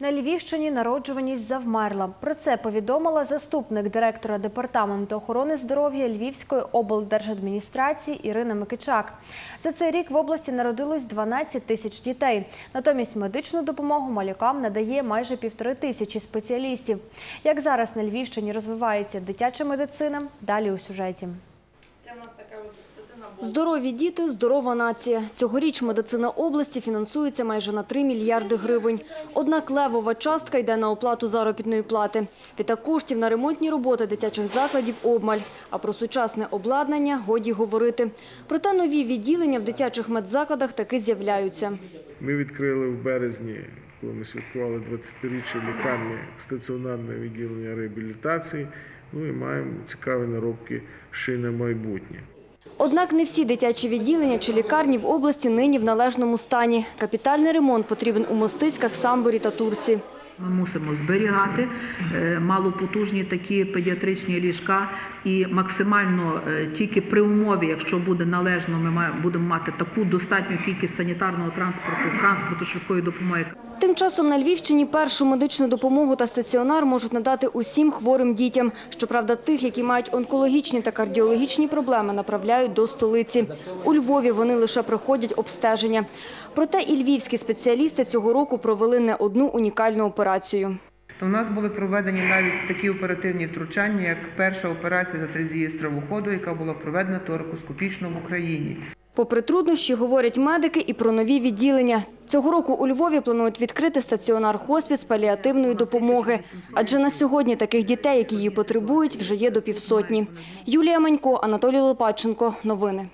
На Львівщині народжуваність завмерла. Про це повідомила заступник директора департаменту охорони здоров'я Львівської облдержадміністрації Ірина Микичак. За цей рік в області народилось 12 тисяч дітей. Натомість медичну допомогу малюкам надає майже півтори тисячі спеціалістів. Як зараз на Львівщині розвивається дитяча медицина? Далі у сюжеті. Здорові діти – здорова нація. Цьогоріч медицина області фінансується майже на 3 мільярди гривень. Однак левова частка йде на оплату заробітної плати. Відтак коштів на ремонтні роботи дитячих закладів обмаль. А про сучасне обладнання годі говорити. Проте нові відділення в дитячих медзакладах таки з'являються. Ми відкрили в березні, коли ми святкували 20-річчя лікарні стаціонарне відділення реабілітації. Ну і маємо цікаві наробки ще на майбутнє. Однак не всі дитячі відділення чи лікарні в області нині в належному стані. Капітальний ремонт потрібен у Мостиськах, Самборі та Турці. Ми мусимо зберігати е, малопотужні такі педіатричні ліжка і максимально е, тільки при умові, якщо буде належно, ми будемо мати таку достатню кількість санітарного транспорту, транспорту швидкої допомоги, Тим часом на Львівщині першу медичну допомогу та стаціонар можуть надати усім хворим дітям. Щоправда, тих, які мають онкологічні та кардіологічні проблеми, направляють до столиці. У Львові вони лише проходять обстеження. Проте і львівські спеціалісти цього року провели не одну унікальну операцію. У нас були проведені навіть такі оперативні втручання, як перша операція з атрезії стравоходу, яка була проведена торакоскопічно в Україні. Попри труднощі, говорять медики і про нові відділення. Цього року у Львові планують відкрити стаціонар хоспіс паліативної допомоги. Адже на сьогодні таких дітей, які її потребують, вже є до півсотні. Юлія Манько, Анатолій Лопаченко. Новини.